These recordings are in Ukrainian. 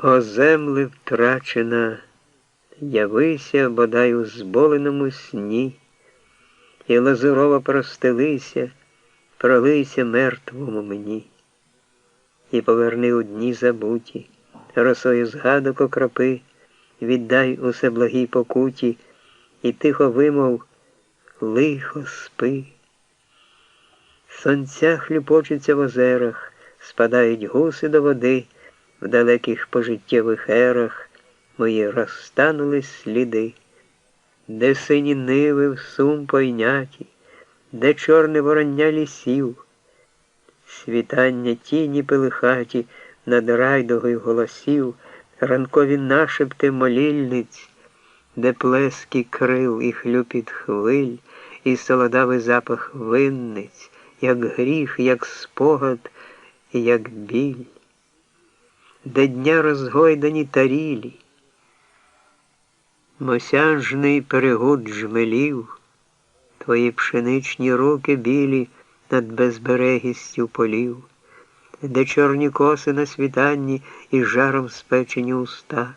О земле втрачена, явися, бодай у зболеному сні, і лазурова простелися, пролися мертвому мені, і поверни у дні забуті, росою згадок окропи, віддай усе благій покуті, і тихо вимов лихо спи. Сонця хлюпочуться в озерах, спадають гуси до води в далеких пожиттєвих ерах мої розтанули сліди, де сині ниви в сум пойняті, де чорне вороння лісів, світання тіні пилихаті над райдогою голосів, ранкові нашепти молільниць, де плески крил і хлюпіт хвиль, і солодавий запах винниць, як гріх, як спогад, і як біль де дня розгойдані тарілі, мосяжний перегуд жмелів, твої пшеничні руки білі над безберегістю полів, де чорні коси на світанні і жаром спечені уста,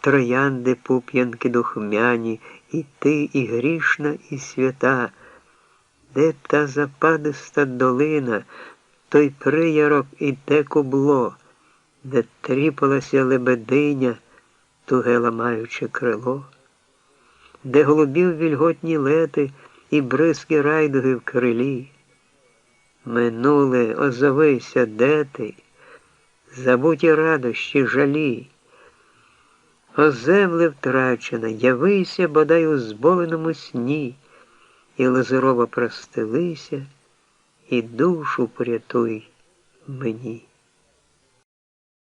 троянди пуп'янки духмяні, і ти, і грішна, і свята, де та западиста долина, той приярок і те кубло де тріпалася лебединя, туге ламаючи крило, де голубів вільготні лети і бризки райдуги в крилі. Минуле, озовися, де ти, забуті радощі жалі. О земле втрачена, явися, бодай у зболеному сні, і лазурова простелися, і душу порятуй мені.